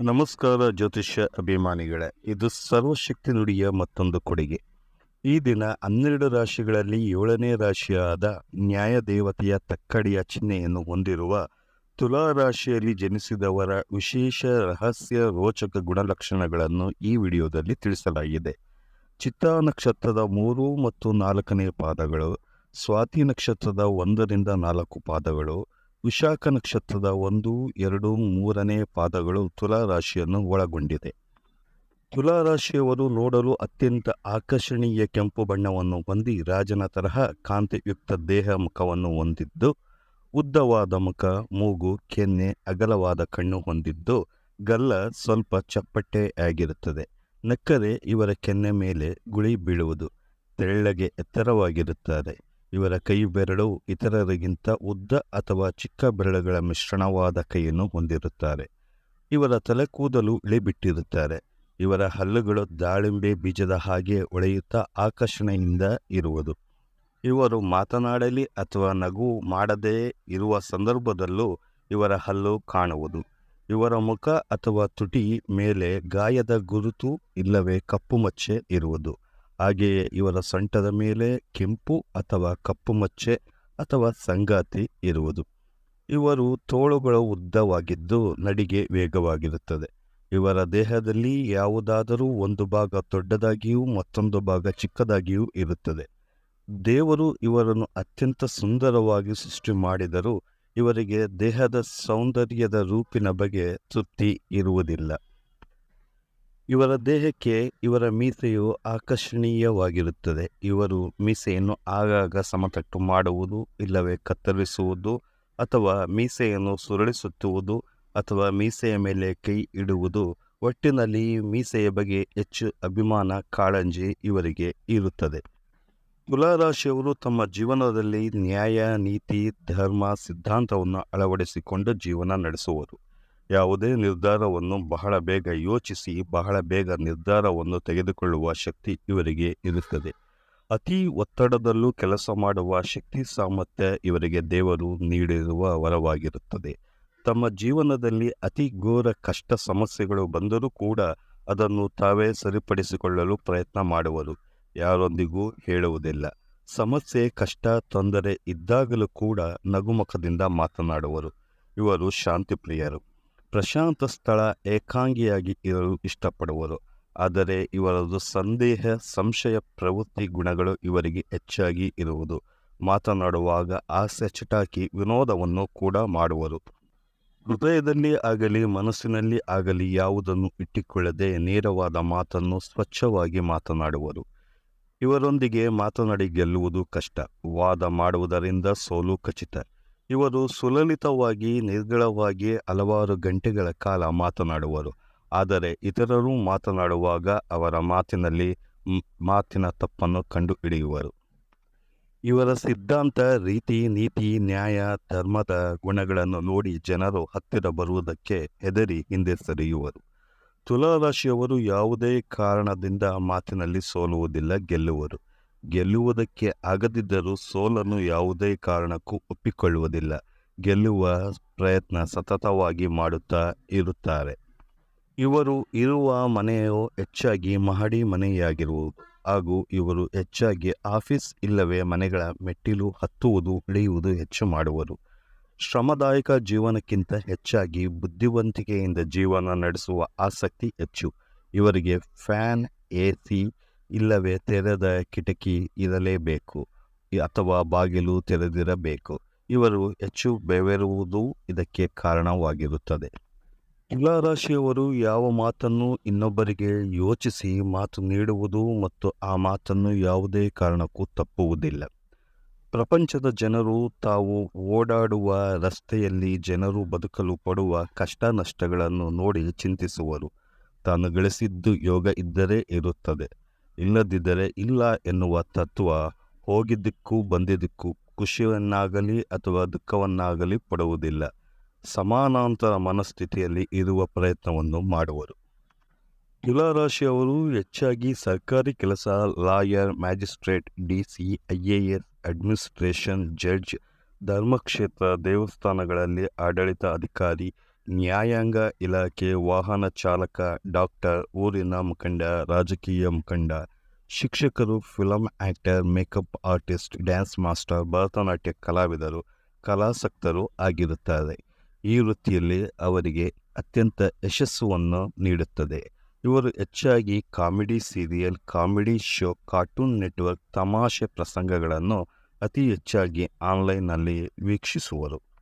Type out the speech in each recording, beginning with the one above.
ನಮಸ್ಕಾರ ಜ್ಯೋತಿಷ್ಯ ಅಭಿಮಾನಿಗಳೇ, ಇದು ಸರ್ವಶಕ್ತಿ ನುಡಿಯ ಮತ್ತೊಂದು ಕೊಡುಗೆ. ಈ ದಿನ ಹನ್ನೆರಡು ರಾಶಿಗಳಲ್ಲಿ ಏಳನೇ ರಾಶಿಯಾದ ನ್ಯಾಯ ದೇವತೆಯ ತಕ್ಕಡಿಯ ಚಿಹ್ನೆಯನ್ನು ಹೊಂದಿರುವ ತುಲಾ ರಾಶಿಯಲ್ಲಿ ಜನಿಸಿದವರ ವಿಶೇಷ ರಹಸ್ಯ ರೋಚಕ ಗುಣಲಕ್ಷಣಗಳನ್ನು ಈ ವಿಡಿಯೋದಲ್ಲಿ ತಿಳಿಸಲಾಗಿದೆ. ಚಿತ್ತಾ ನಕ್ಷತ್ರದ ಮೂರು ಮತ್ತು ನಾಲ್ಕನೇ ಪಾದಗಳು, ಸ್ವಾತಿ ನಕ್ಷತ್ರದ ಒಂದರಿಂದ ನಾಲ್ಕು ಪಾದಗಳು ವಿಶಾಖ ನಕ್ಷತ್ರದ ಒಂದು, ಎರಡು, ಮೂರನೇ ಪಾದಗಳು ತುಲಾ ರಾಶಿಯನ್ನು ಒಳಗೊಂಡಿದೆ. ತುಲಾ ರಾಶಿಯವರು ನೋಡಲು ಅತ್ಯಂತ ಆಕರ್ಷಣೀಯ ಕೆಂಪು ಬಣ್ಣವನ್ನು ಹೊಂದಿ ರಾಜನ ತರಹ ಕಾಂತಿಯುಕ್ತ ದೇಹ ಮುಖವನ್ನು ಹೊಂದಿದ್ದು, ಉದ್ದವಾದ ಮುಖ, ಮೂಗು, ಕೆನ್ನೆ, ಅಗಲವಾದ ಕಣ್ಣು ಹೊಂದಿದ್ದು, ಗಲ್ಲ ಸ್ವಲ್ಪ ಚಪ್ಪಟ್ಟೆ ಆಗಿರುತ್ತದೆ. ನಕ್ಕರೆ ಇವರ ಕೆನ್ನೆ ಮೇಲೆ ಗುಳಿ ಬೀಳುವುದು ತೆಳ್ಳಗೆ ಎತ್ತರವಾಗಿರುತ್ತಾರೆ. ಇವರ ಕೈ ಬೆರಳು ಇತರರಿಗಿಂತ ಉದ್ದ ಅಥವಾ ಚಿಕ್ಕ ಬೆರಳುಗಳ ಮಿಶ್ರಣವಾದ ಕೈಯನ್ನು ಹೊಂದಿರುತ್ತಾರೆ. ಇವರ ತಲೆ ಕೂದಲು ಇಳಿಬಿಟ್ಟಿರುತ್ತಾರೆ. ಇವರ ಹಲ್ಲುಗಳು ದಾಳಿಂಬೆ ಬೀಜದ ಹಾಗೆ ಒಳೆಯುತ್ತಾ ಆಕರ್ಷಣೆಯಿಂದ ಇರುವುದು. ಇವರು ಮಾತನಾಡಲಿ ಅಥವಾ ನಗು ಮಾಡದೇ ಇರುವ ಸಂದರ್ಭದಲ್ಲೂ ಇವರ ಹಲ್ಲು ಕಾಣುವುದು. ಇವರ ಮುಖ ಅಥವಾ ತುಟಿ ಮೇಲೆ ಗಾಯದ ಗುರುತು ಇಲ್ಲವೇ ಕಪ್ಪು ಮಚ್ಚೆ ಇರುವುದು. ಹಾಗೆಯೇ ಇವರ ಸೊಂಟದ ಮೇಲೆ ಕೆಂಪು ಅಥವಾ ಕಪ್ಪು ಮಚ್ಚೆ ಅಥವಾ ಸಂಗಾತಿ ಇರುವುದು. ಇವರು ತೋಳುಗಳು ಉದ್ದವಾಗಿದ್ದು ನಡಿಗೆ ವೇಗವಾಗಿರುತ್ತದೆ. ಇವರ ದೇಹದಲ್ಲಿ ಯಾವುದಾದರೂ ಒಂದು ಭಾಗ ದೊಡ್ಡದಾಗಿಯೂ ಮತ್ತೊಂದು ಭಾಗ ಚಿಕ್ಕದಾಗಿಯೂ ಇರುತ್ತದೆ. ದೇವರು ಇವರನ್ನು ಅತ್ಯಂತ ಸುಂದರವಾಗಿ ಸೃಷ್ಟಿ ಮಾಡಿದರೂ ಇವರಿಗೆ ದೇಹದ ಸೌಂದರ್ಯದ ರೂಪಿನ ಬಗ್ಗೆ ತೃಪ್ತಿ ಇರುವುದಿಲ್ಲ. ಇವರ ದೇಹಕ್ಕೆ ಇವರ ಮೀಸೆಯು ಆಕರ್ಷಣೀಯವಾಗಿರುತ್ತದೆ. ಇವರು ಮೀಸೆಯನ್ನು ಆಗಾಗ ಸಮತಟ್ಟು ಮಾಡುವುದು, ಇಲ್ಲವೇ ಕತ್ತರಿಸುವುದು, ಅಥವಾ ಮೀಸೆಯನ್ನು ಸುರಳಿಸುತ್ತುವುದು, ಅಥವಾ ಮೀಸೆಯ ಮೇಲೆ ಕೈ ಇಡುವುದು. ಒಟ್ಟಿನಲ್ಲಿ ಮೀಸೆಯ ಬಗ್ಗೆ ಹೆಚ್ಚು ಅಭಿಮಾನ, ಕಾಳಂಜಿ ಇವರಿಗೆ ಇರುತ್ತದೆ. ತುಲಾರಾಶಿಯವರು ತಮ್ಮ ಜೀವನದಲ್ಲಿ ನ್ಯಾಯ, ನೀತಿ, ಧರ್ಮ, ಸಿದ್ಧಾಂತವನ್ನು ಅಳವಡಿಸಿಕೊಂಡು ಜೀವನ ನಡೆಸುವರು. ಯಾವುದೇ ನಿರ್ಧಾರವನ್ನು ಬಹಳ ಬೇಗ ಯೋಚಿಸಿ, ಬಹಳ ಬೇಗ ನಿರ್ಧಾರವನ್ನು ತೆಗೆದುಕೊಳ್ಳುವ ಶಕ್ತಿ ಇವರಿಗೆ ಇರುತ್ತದೆ. ಅತಿ ಒತ್ತಡದಲ್ಲೂ ಕೆಲಸ ಮಾಡುವ ಶಕ್ತಿ ಸಾಮರ್ಥ್ಯ ಇವರಿಗೆ ದೇವರು ನೀಡಿರುವ ವರವಾಗಿರುತ್ತದೆ. ತಮ್ಮ ಜೀವನದಲ್ಲಿ ಅತಿ ಘೋರ ಕಷ್ಟ ಸಮಸ್ಯೆಗಳು ಬಂದರೂ ಕೂಡ ಅದನ್ನು ತಾವೇ ಸರಿಪಡಿಸಿಕೊಳ್ಳಲು ಪ್ರಯತ್ನ ಮಾಡುವರು. ಯಾರೊಂದಿಗೂ ಹೇಳುವುದಿಲ್ಲ. ಸಮಸ್ಯೆ, ಕಷ್ಟ, ತೊಂದರೆ ಇದ್ದಾಗಲೂ ಕೂಡ ನಗುಮುಖದಿಂದ ಮಾತನಾಡುವರು. ಇವರು ಶಾಂತಿ ಪ್ರಿಯರು ಪ್ರಶಾಂತ ಸ್ಥಳ ಏಕಾಂಗಿಯಾಗಿ ಇರಲು ಇಷ್ಟಪಡುವರು. ಆದರೆ ಇವರದು ಸಂದೇಹ, ಸಂಶಯ, ಪ್ರವೃತ್ತಿ ಗುಣಗಳು ಇವರಿಗೆ ಹೆಚ್ಚಾಗಿ ಇರುವುದು. ಮಾತನಾಡುವಾಗ ಹಾಸ್ಯ ಚಟಾಕಿ ವಿನೋದವನ್ನು ಕೂಡ ಮಾಡುವರು. ಹೃದಯದಲ್ಲಿ ಆಗಲಿ, ಮನಸ್ಸಿನಲ್ಲಿ ಆಗಲಿ ಯಾವುದನ್ನು ಇಟ್ಟುಕೊಳ್ಳದೆ ನೇರವಾದ ಮಾತನ್ನು ಸ್ವಚ್ಛವಾಗಿ ಮಾತನಾಡುವರು. ಇವರೊಂದಿಗೆ ಮಾತನಾಡಿ ಗೆಲ್ಲುವುದು ಕಷ್ಟ. ವಾದ ಮಾಡುವುದರಿಂದ ಸೋಲು ಖಚಿತ. ಇವರು ಸುಲಲಿತವಾಗಿ, ನಿರ್ಗಳವಾಗಿ ಹಲವಾರು ಗಂಟೆಗಳ ಕಾಲ ಮಾತನಾಡುವರು. ಆದರೆ ಇತರರು ಮಾತನಾಡುವಾಗ ಅವರ ಮಾತಿನಲ್ಲಿ ಮಾತಿನ ತಪ್ಪನ್ನು ಕಂಡು ಹಿಡಿಯುವರು ಇವರ ಸಿದ್ಧಾಂತ, ರೀತಿ, ನೀತಿ, ನ್ಯಾಯ, ಧರ್ಮದ ಗುಣಗಳನ್ನು ನೋಡಿ ಜನರು ಹತ್ತಿರ ಬರುವುದಕ್ಕೆ ಹೆದರಿ ಹಿಂದೆ ಸರಿಯುವರು ತುಲಾರಾಶಿಯವರು ಯಾವುದೇ ಕಾರಣದಿಂದ ಮಾತಿನಲ್ಲಿ ಸೋಲುವುದಿಲ್ಲ, ಗೆಲ್ಲುವರು. ಗೆಲ್ಲುವುದಕ್ಕೆ ಆಗದಿದ್ದರೂ ಸೋಲನ್ನು ಯಾವುದೇ ಕಾರಣಕ್ಕೂ ಒಪ್ಪಿಕೊಳ್ಳುವುದಿಲ್ಲ. ಗೆಲ್ಲುವ ಪ್ರಯತ್ನ ಸತತವಾಗಿ ಮಾಡುತ್ತಾ ಇರುತ್ತಾರೆ. ಇವರು ಇರುವ ಮನೆಯು ಹೆಚ್ಚಾಗಿ ಮಹಡಿ ಮನೆಯಾಗಿರುವುದು. ಹಾಗೂ ಇವರು ಹೆಚ್ಚಾಗಿ ಆಫೀಸ್ ಇಲ್ಲವೇ ಮನೆಗಳ ಮೆಟ್ಟಿಲು ಹತ್ತುವುದು ಇಳಿಯುವುದು ಹೆಚ್ಚು ಮಾಡುವರು. ಶ್ರಮದಾಯಕ ಜೀವನಕ್ಕಿಂತ ಹೆಚ್ಚಾಗಿ ಬುದ್ಧಿವಂತಿಕೆಯಿಂದ ಜೀವನ ನಡೆಸುವ ಆಸಕ್ತಿ ಹೆಚ್ಚು. ಇವರಿಗೆ ಫ್ಯಾನ್ ಎ ಸಿ ಇಲ್ಲವೇ ತೆರೆದ ಕಿಟಕಿ ಇರಲೇಬೇಕು, ಅಥವಾ ಬಾಗಿಲು ತೆರೆದಿರಬೇಕು. ಇವರು ಹೆಚ್ಚು ಬೆವರುವುದು ಇದಕ್ಕೆ ಕಾರಣವಾಗಿರುತ್ತದೆ. ತುಲಾರಾಶಿಯವರು ಯಾವ ಮಾತನ್ನು ಇನ್ನೊಬ್ಬರಿಗೆ ಯೋಚಿಸಿ ಮಾತು ನೀಡುವುದು ಮತ್ತು ಆ ಮಾತನ್ನು ಯಾವುದೇ ಕಾರಣಕ್ಕೂ ತಪ್ಪುವುದಿಲ್ಲ. ಪ್ರಪಂಚದ ಜನರು ತಾವು ಓಡಾಡುವ ರಸ್ತೆಯಲ್ಲಿ ಜನರು ಬದುಕಲು ಪಡುವ ಕಷ್ಟ ನಷ್ಟಗಳನ್ನು ನೋಡಿ ಚಿಂತಿಸುವರು. ತಾನು ಗಳಿಸಿದ್ದು ಯೋಗ ಇದ್ದರೆ ಇರುತ್ತದೆ. ಇಲ್ಲದಿದ್ದರೆ ಇಲ್ಲ ಎನ್ನುವ ತತ್ವ ಹೋಗಿದ್ದಕ್ಕೂ ಬಂದಿದ್ದಕ್ಕೂ ಖುಷಿಯನ್ನಾಗಲಿ ಅಥವಾ ದುಃಖವನ್ನಾಗಲಿ ಪಡುವುದಿಲ್ಲ. ಸಮಾನಾಂತರ ಮನಸ್ಥಿತಿಯಲ್ಲಿ ಇರುವ ಪ್ರಯತ್ನವನ್ನು ಮಾಡುವರು. ತುಲಾರಾಶಿಯವರು ಹೆಚ್ಚಾಗಿ ಸರ್ಕಾರಿ ಕೆಲಸ, lawyer, magistrate, D C, I A S, administration, judge, ಧರ್ಮಕ್ಷೇತ್ರ, ದೇವಸ್ಥಾನಗಳಲ್ಲಿ ಆಡಳಿತ ಅಧಿಕಾರಿ ನ್ಯಾಯಾಂಗ ಇಲಾಖೆ ವಾಹನ ಚಾಲಕ ಡಾಕ್ಟರ್ ಊರಿನ ಮುಖಂಡ, ರಾಜಕೀಯ ಮುಖಂಡ, ಶಿಕ್ಷಕರು film actor makeup artist dance master Bharatanatyam ಕಲಾವಿದರು, ಕಲಾಸಕ್ತರು ಆಗಿರುತ್ತಾರೆ. ಈ ವೃತ್ತಿಯಲ್ಲಿ ಅವರಿಗೆ ಅತ್ಯಂತ ಯಶಸ್ಸನ್ನು ನೀಡುತ್ತದೆ. ಇವರು ಹೆಚ್ಚಾಗಿ comedy serial, comedy show cartoon network ತಮಾಷೆ ಪ್ರಸಂಗಗಳನ್ನು ಅತಿ ಹೆಚ್ಚಾಗಿ ಆನ್ಲೈನ್ನಲ್ಲಿ ವೀಕ್ಷಿಸುವರು.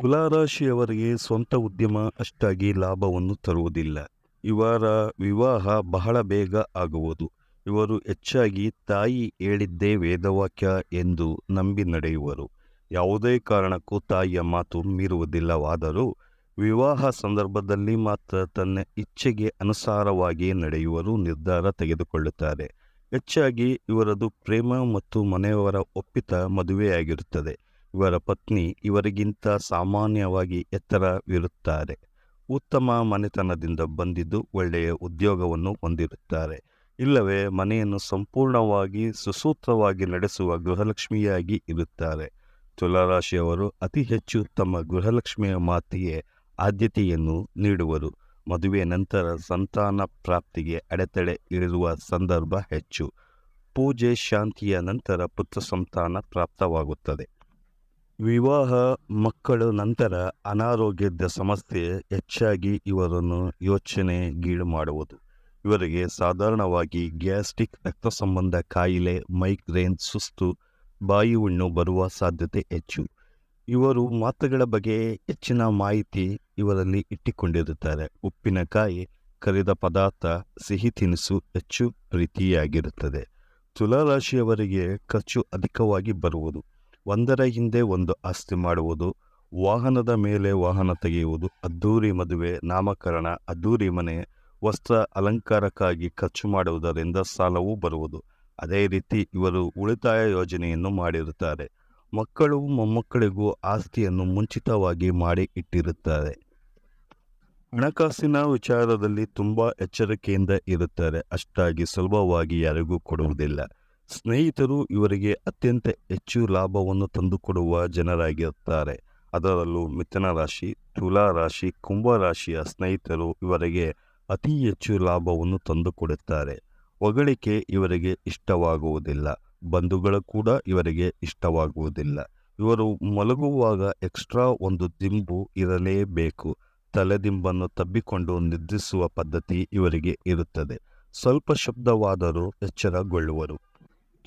ತುಲಾರಾಶಿಯವರಿಗೆ ಸ್ವಂತ ಉದ್ಯಮ ಅಷ್ಟಾಗಿ ಲಾಭವನ್ನು ತರುವುದಿಲ್ಲ. ಇವರ ವಿವಾಹ ಬಹಳ ಬೇಗ ಆಗುವುದು. ಇವರು ಹೆಚ್ಚಾಗಿ ತಾಯಿ ಹೇಳಿದ್ದೇ ವೇದವಾಕ್ಯ ಎಂದು ನಂಬಿ ನಡೆಯುವರು. ಯಾವುದೇ ಕಾರಣಕ್ಕೂ ತಾಯಿಯ ಮಾತು ಮೀರುವುದಿಲ್ಲವಾದರೂ ವಿವಾಹ ಸಂದರ್ಭದಲ್ಲಿ ಮಾತ್ರ ತನ್ನ ಇಚ್ಛೆಗೆ ಅನುಸಾರವಾಗಿ ನಡೆಯುವರು ನಿರ್ಧಾರ ತೆಗೆದುಕೊಳ್ಳುತ್ತಾರೆ. ಹೆಚ್ಚಾಗಿ ಇವರದು ಪ್ರೇಮ ಮತ್ತು ಮನೆಯವರ ಒಪ್ಪಿತ ಮದುವೆಯಾಗಿರುತ್ತದೆ. ಇವರ ಪತ್ನಿ ಇವರಿಗಿಂತ ಸಾಮಾನ್ಯವಾಗಿ ಎತ್ತರವಿರುತ್ತಾರೆ. ಉತ್ತಮ ಮನೆತನದಿಂದ ಬಂದಿದ್ದು ಒಳ್ಳೆಯ ಉದ್ಯೋಗವನ್ನು ಹೊಂದಿರುತ್ತಾರೆ. ಇಲ್ಲವೇ ಮನೆಯನ್ನು ಸಂಪೂರ್ಣವಾಗಿ ಸುಸೂತ್ರವಾಗಿ ನಡೆಸುವ ಗೃಹಲಕ್ಷ್ಮಿಯಾಗಿ ಇರುತ್ತಾರೆ. ತುಲಾರಾಶಿಯವರು ಅತಿ ಹೆಚ್ಚು ತಮ್ಮ ಗೃಹಲಕ್ಷ್ಮಿಯ ಮಾತಿಗೆ ಆದ್ಯತೆಯನ್ನು ನೀಡುವರು. ಮದುವೆ ನಂತರ ಸಂತಾನ ಪ್ರಾಪ್ತಿಗೆ ಅಡೆತಡೆ ಇರುವ ಸಂದರ್ಭ ಹೆಚ್ಚು. ಪೂಜೆ ಶಾಂತಿಯ ನಂತರ ಪುತ್ರ ಸಂತಾನ ಪ್ರಾಪ್ತವಾಗುತ್ತದೆ. ವಿವಾಹ ಮಕ್ಕಳು ನಂತರ ಅನಾರೋಗ್ಯದ ಸಮಸ್ಯೆ ಹೆಚ್ಚಾಗಿ ಇವರನ್ನು ಯೋಚನೆ ಗೀಳು ಮಾಡುವುದು. ಇವರಿಗೆ ಸಾಧಾರಣವಾಗಿ ಗ್ಯಾಸ್ಟ್ರಿಕ್ ರಕ್ತ ಸಂಬಂಧ ಕಾಯಿಲೆ, ಮೈಗ್ರೇನ್, ಸುಸ್ತು ಬಾಯಿ ಹುಣ್ಣು ಬರುವ ಸಾಧ್ಯತೆ ಹೆಚ್ಚು. ಇವರು ಮಾತುಗಳ ಬಗ್ಗೆ ಹೆಚ್ಚಿನ ಮಾಹಿತಿ ಇವರಲ್ಲಿ ಇಟ್ಟುಕೊಂಡಿರುತ್ತಾರೆ. ಉಪ್ಪಿನಕಾಯಿ, ಕರಿದ ಪದಾರ್ಥ, ಸಿಹಿ ತಿನಿಸು ಹೆಚ್ಚು ಪ್ರೀತಿಯಾಗಿರುತ್ತದೆ. ತುಲಾರಾಶಿಯವರಿಗೆ ಖರ್ಚು ಅಧಿಕವಾಗಿ ಬರುವುದು. ಒಂದರ ಹಿಂದೆ ಒಂದು ಆಸ್ತಿ ಮಾಡುವುದು, ವಾಹನದ ಮೇಲೆ ವಾಹನ ತೆಗೆಯುವುದು, ಅದ್ದೂರಿ ಮದುವೆ, ನಾಮಕರಣ, ಅದ್ದೂರಿ ಮನೆ, ವಸ್ತ್ರ ಅಲಂಕಾರಕ್ಕಾಗಿ ಖರ್ಚು ಮಾಡುವುದರಿಂದ ಸಾಲವೂ ಬರುವುದು. ಅದೇ ರೀತಿ ಇವರು ಉಳಿತಾಯ ಯೋಜನೆಯನ್ನು ಮಾಡಿರುತ್ತಾರೆ. ಮಕ್ಕಳು ಮೊಮ್ಮಕ್ಕಳಿಗೂ ಆಸ್ತಿಯನ್ನು ಮುಂಚಿತವಾಗಿ ಮಾಡಿ ಇಟ್ಟಿರುತ್ತಾರೆ. ಹಣಕಾಸಿನ ವಿಚಾರದಲ್ಲಿ ತುಂಬ ಎಚ್ಚರಿಕೆಯಿಂದ ಇರುತ್ತಾರೆ. ಅಷ್ಟಾಗಿ ಸುಲಭವಾಗಿ ಯಾರಿಗೂ ಕೊಡುವುದಿಲ್ಲ. ಸ್ನೇಹಿತರು ಇವರಿಗೆ ಅತ್ಯಂತ ಹೆಚ್ಚು ಲಾಭವನ್ನು ತಂದುಕೊಡುವ ಜನರಾಗಿರುತ್ತಾರೆ. ಅದರಲ್ಲೂ ಮಿಥುನ ರಾಶಿ, ತುಲಾ ರಾಶಿ, ಕುಂಭ ರಾಶಿಯ ಸ್ನೇಹಿತರು ಇವರಿಗೆ ಅತಿ ಹೆಚ್ಚು ಲಾಭವನ್ನು ತಂದುಕೊಡುತ್ತಾರೆ. ಹೊಗಳಿಕೆ ಇವರಿಗೆ ಇಷ್ಟವಾಗುವುದಿಲ್ಲ. ಬಂಧುಗಳು ಕೂಡ ಇವರಿಗೆ ಇಷ್ಟವಾಗುವುದಿಲ್ಲ. ಇವರು ಮಲಗುವಾಗ ಎಕ್ಸ್ಟ್ರಾ ಒಂದು ದಿಂಬು ಇರಲೇಬೇಕು. ತಲೆದಿಂಬನ್ನು ತಬ್ಬಿಕೊಂಡು ನಿದ್ರಿಸುವ ಪದ್ಧತಿ ಇವರಿಗೆ ಇರುತ್ತದೆ. ಸ್ವಲ್ಪ ಶಬ್ದವಾದರೂ ಎಚ್ಚರಗೊಳ್ಳುವರು.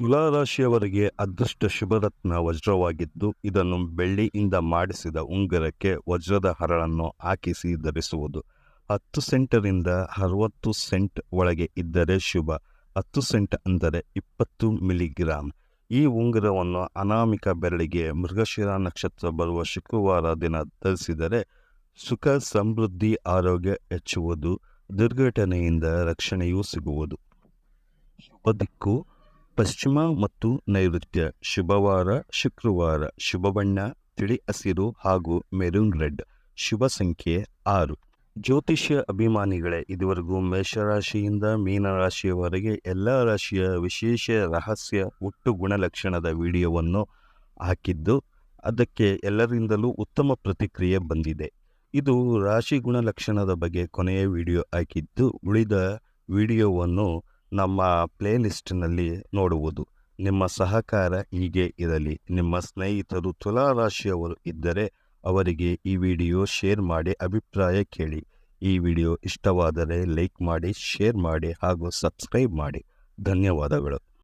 ತುಲಾರಾಶಿಯವರಿಗೆ ಅದೃಷ್ಟ ಶುಭರತ್ನ ವಜ್ರವಾಗಿದ್ದು, ಇದನ್ನು ಬೆಳ್ಳಿಯಿಂದ ಮಾಡಿಸಿದ ಉಂಗುರಕ್ಕೆ ವಜ್ರದ ಹರಳನ್ನು ಹಾಕಿಸಿ ಧರಿಸುವುದು. ಹತ್ತು ಸೆಂಟರಿಂದ ಅರವತ್ತು ಸೆಂಟ್ ಒಳಗೆ ಇದ್ದರೆ ಶುಭ, ಹತ್ತು ಸೆಂಟ್ ಅಂದರೆ ಇಪ್ಪತ್ತು ಮಿಲಿಗ್ರಾಮ್ ಈ ಉಂಗುರವನ್ನು ಅನಾಮಿಕ ಬೆರಳಿಗೆ ಮೃಗಶಿರ ನಕ್ಷತ್ರ ಬರುವ ಶುಕ್ರವಾರ ದಿನ ಧರಿಸಿದರೆ ಸುಖ, ಸಮೃದ್ಧಿ, ಆರೋಗ್ಯ ಹೆಚ್ಚುವುದು, ದುರ್ಘಟನೆಯಿಂದ ರಕ್ಷಣೆಯೂ ಸಿಗುವುದು. ಶುಭ ದಿಕ್ಕು ಪಶ್ಚಿಮ ಮತ್ತು ನೈಋತ್ಯ ಶುಭವಾರ, ಶುಕ್ರವಾರ ಶುಭ ಬಣ್ಣ ತಿಳಿ ಹಸಿರು ಹಾಗೂ ಮೆರೂನ್ ರೆಡ್, ಶುಭ ಸಂಖ್ಯೆ ಆರು. ಜ್ಯೋತಿಷ್ಯ ಅಭಿಮಾನಿಗಳೇ, ಇದುವರೆಗೂ ಮೇಷರಾಶಿಯಿಂದ ಮೀನರಾಶಿಯವರೆಗೆ ಎಲ್ಲ ರಾಶಿಯ ವಿಶೇಷ ರಹಸ್ಯ ಒಟ್ಟು ಗುಣಲಕ್ಷಣದ ವಿಡಿಯೋವನ್ನು ಹಾಕಿದ್ದು, ಅದಕ್ಕೆ ಎಲ್ಲರಿಂದಲೂ ಉತ್ತಮ ಪ್ರತಿಕ್ರಿಯೆ ಬಂದಿದೆ. ಇದು ರಾಶಿ ಗುಣಲಕ್ಷಣದ ಬಗ್ಗೆ ಕೊನೆಯ ವಿಡಿಯೋ ಹಾಕಿದ್ದು, ಉಳಿದ ವಿಡಿಯೋವನ್ನು ನಮ್ಮ ಪ್ಲೇಲಿಸ್ಟ್ನಲ್ಲಿ ನೋಡುವುದು. ನಿಮ್ಮ ಸಹಕಾರ ಹೀಗೆ ಇರಲಿ. ನಿಮ್ಮ ಸ್ನೇಹಿತರು ತುಲಾರಾಶಿಯವರು ಇದ್ದರೆ ಅವರಿಗೆ ಈ ವಿಡಿಯೋ ಶೇರ್ ಮಾಡಿ ಅಭಿಪ್ರಾಯ ಕೇಳಿ. ಈ ವಿಡಿಯೋ ಇಷ್ಟವಾದರೆ ಲೈಕ್ ಮಾಡಿ, ಶೇರ್ ಮಾಡಿ ಹಾಗೂ ಸಬ್ಸ್ಕ್ರೈಬ್ ಮಾಡಿ. ಧನ್ಯವಾದಗಳು.